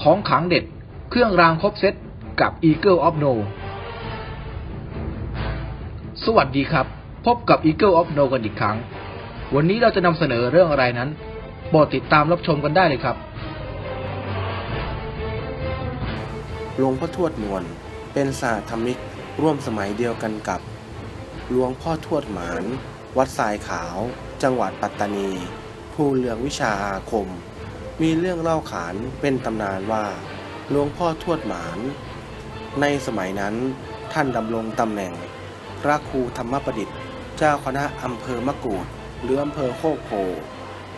ของขังเด็ด เครื่องรางครบเซตกับ Eagle of No สวัสดีครับ พบกับ Eagle of No กันอีกครั้ง วันนี้เราจะนำเสนอเรื่องอะไรนั้นโปรดติดตามรับชมกันได้เลยครับ หลวงพ่อทวดนวลเป็นสาธรรมิกร่วมสมัยเดียวกันกับ หลวงพ่อทวดหมาน วัดทรายขาว จังหวัดปัตตานี ผู้เรืองวิชาอาคม มีเรื่องเล่าขานเป็นตำนานว่าหลวงพ่อทวดหมาน ในสมัยนั้นท่านดำรงตำแหน่ง พระครูธรรมประดิษฐ์ เจ้าคณะอำเภอมะกรูดหรืออำเภอโคกโพ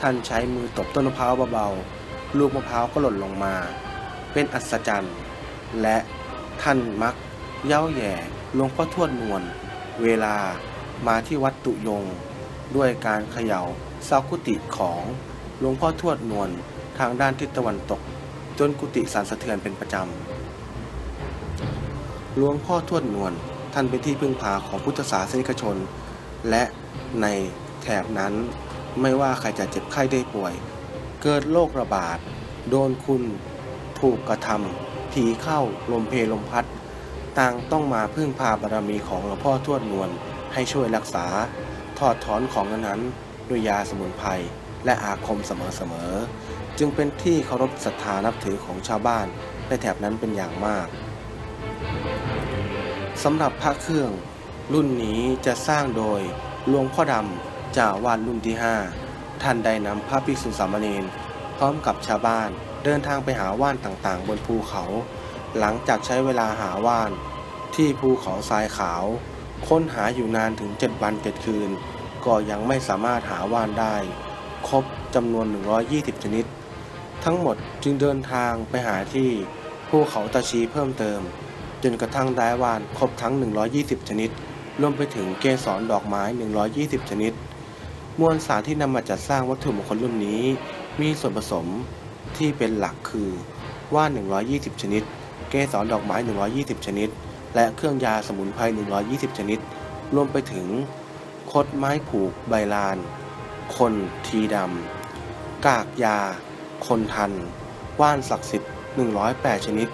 ท่านใช้มือตบต้นมะพร้าวเบาๆลูกมะพร้าวก็หล่นลงมา เป็นอัศจรรย์ และท่านมักเย้าแย่หลวงพ่อทวดนวลเวลามาที่วัดตุยง ด้วยการเขย่าเสากุฏิของหลวงพ่อทวดนวล ทางด้านทิศตะวันตก จนกุฏิสั่นสะเทือนเป็นประจำหลวงพ่อทวดนวลท่านเป็นที่พึ่งพาของพุทธศาสนิกชน และในแถบนั้นไม่ว่าใครจะเจ็บไข้ได้ป่วย เกิดโรคระบาด โดนคุณ ถูกกระทำผีเข้าลมเพลลมพัด ต่างต้องมาพึ่งพาบารมีของหลวงพ่อทวดนวลให้ช่วยรักษา ถอดถอนของอันนั้นด้วยยาสมุนไพร และอาคมเสมอๆ จึงเป็นที่เคารพศรัทธานับถือของชาวบ้านในแถบนั้นเป็นอย่างมากสำหรับพระเครื่อง รุ่นนี้จะสร้างโดยหลวงพ่อดำจ้าอาวาดรุ่นที่ 5 ท่านได้นำพระภิกษุสามเณรพร้อมกับชาวบ้านเดินทางไปหาว่านต่างๆ บนภูเขา หลังจากใช้เวลาหาว่าน ที่ภูเขาทรายขาว ค้นหาอยู่นานถึง 7 วัน 7 คืน ก็ยังไม่สามารถหาว่านได้ ครบจำนวน 120 ชนิด ทั้งหมดจึงเดินทางไปหาที่ภูเขาตาชีเพิ่มเติม จนกระทั่งได้ว่านครบทั้ง 120 ชนิด รวมไปถึงเกสรดอกไม้ 120 ชนิด มวลสารที่นำมาจัดสร้างวัตถุมงคลรุ่นนี้ มีส่วนผสมที่เป็นหลักคือว่าน 120 ชนิด เกสรดอกไม้ 120 ชนิด และเครื่องยาสมุนไพร 120 ชนิด รวมไปถึงคดไม้ผูกใบลาน คนทีดำ กากยา คนทัน ว่านศักดิ์สิทธิ์ 108 ชนิด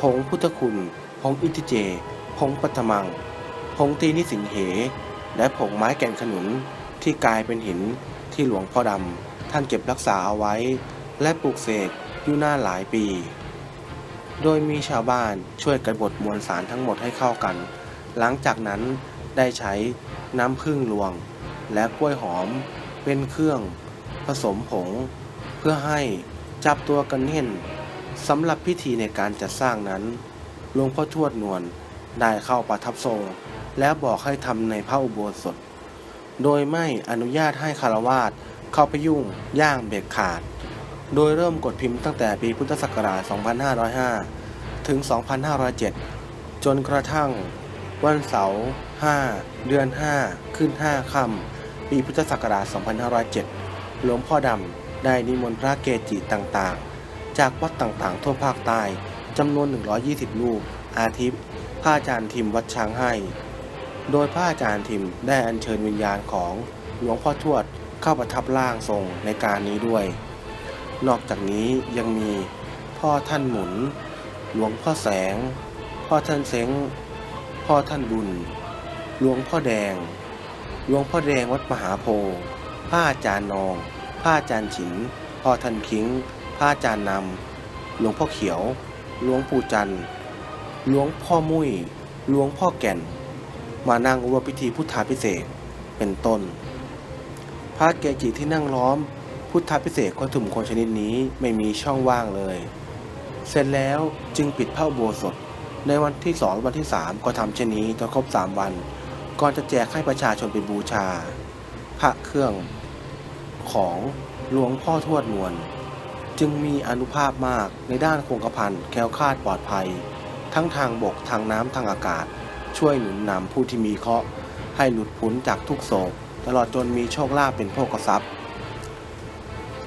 ผงพุทธคุณ ผงอินทิเจ ผงปัทมัง ผงตีนิสิงเห และผงไม้แก่นขนุนที่กลายเป็นหินที่หลวงพ่อดำ ท่านเก็บรักษาเอาไว้ และปลูกเสกอยู่นานหลายปี โดยมีชาวบ้านช่วยกันบดมวลสารทั้งหมดให้เข้ากัน หลังจากนั้นได้ใช้น้ำผึ้งลวง และกล้วยหอมเป็นเครื่องผสมผง เพื่อให้จับตัวกันแน่นสำหรับพิธีในการจัดสร้างนั้นหลวงพ่อทวดนวลได้เข้าประทับทรงแล้วบอกให้ทำในพระอุโบสถ โดยไม่อนุญาตให้คารวาสเข้าไปยุ่งย่างเบ็ดขาด โดยเริ่มกดพิมพ์ตั้งแต่ปีพุทธศักราช 2505 ถึง 2507 จนกระทั่งวันเสาร์ 5 เดือน 5 ขึ้น 5 ค่ำ ปีพุทธศักราช 2507 หลวงพ่อดำได้นิมนต์พระเกจิต่างๆ จากวัดต่างๆ ทั่วภาคใต้จำนวน 120 รูป อาทิพพระอาจารย์ทิมวัดช้างให้ โดยพระอาจารย์ทิมได้อัญเชิญวิญญาณของหลวงพ่อทวดเข้าประทับร่างทรงในการนี้ด้วย นอกจากนี้ยังมีพ่อท่านหมุน หลวงพ่อแสง พ่อท่านเซ้ง พ่อท่านบุญ หลวงพ่อแดง หลวงพ่อแดงวัดมหาโพธิ์พระอาจารย์นอง พระอาจารย์ฉิน พ่อท่านคิงพระอาจารย์นำ หลวงพ่อเขียว หลวงปู่จันทร์ หลวงพ่อมุ้ย หลวงพ่อแก่น มานั่งร่วมพิธีพุทธาพิเศษเป็นต้น พระเกจิที่นั่งล้อม พุทธาพิเศษกวัตถุมคลชนิดนี้ไม่มีช่องว่างเลย เสร็จแล้วจึงปิดพระอุโบสถในวันที่สองวันที่สามก็ทำเช่นนี้จนครบสามวัน ก่อนจะแจกให้ประชาชนไปบูชา พระเครื่องของหลวงพ่อทวดนวล จึงมีอนุภาพมากในด้านคงกระพันแคล้วคลาดปลอดภัย ทั้งทางบกทางน้ำทางอากาศ ช่วยหนุนนำผู้ที่มีเคราะห์ให้หลุดพ้นจากทุกโศก ตลอดจนมีโชคลาภเป็นโภคทรัพย์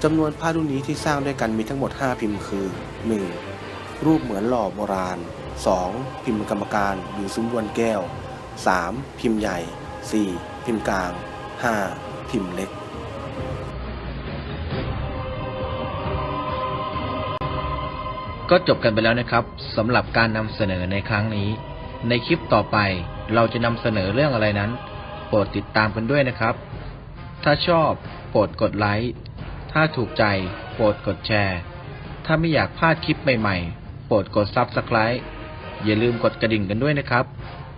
จำนวนพระรุ่นนี้ที่สร้างด้วยกันมีทั้งหมด 5 พิมพ์คือ 1. รูปเหมือนหล่อโบราณ 2. พิมพ์กรรมการอยู่ซุ้มวนแก้ว 3. พิมพ์ใหญ่ 4. พิมพ์กลาง 5. พิมพ์เล็ก ก็จบกันไปแล้วนะครับสำหรับการนำเสนอในครั้งนี้ ในคลิปต่อไปเราจะนำเสนอเรื่องอะไรนั้น โปรดติดตามกันด้วยนะครับ ถ้าชอบโปรดกดไลค์ ถ้าถูกใจโปรดกดแชร์ ถ้าไม่อยากพลาดคลิปใหม่ๆ โปรดกด Subscribe อย่าลืมกดกระดิ่งกันด้วยนะครับ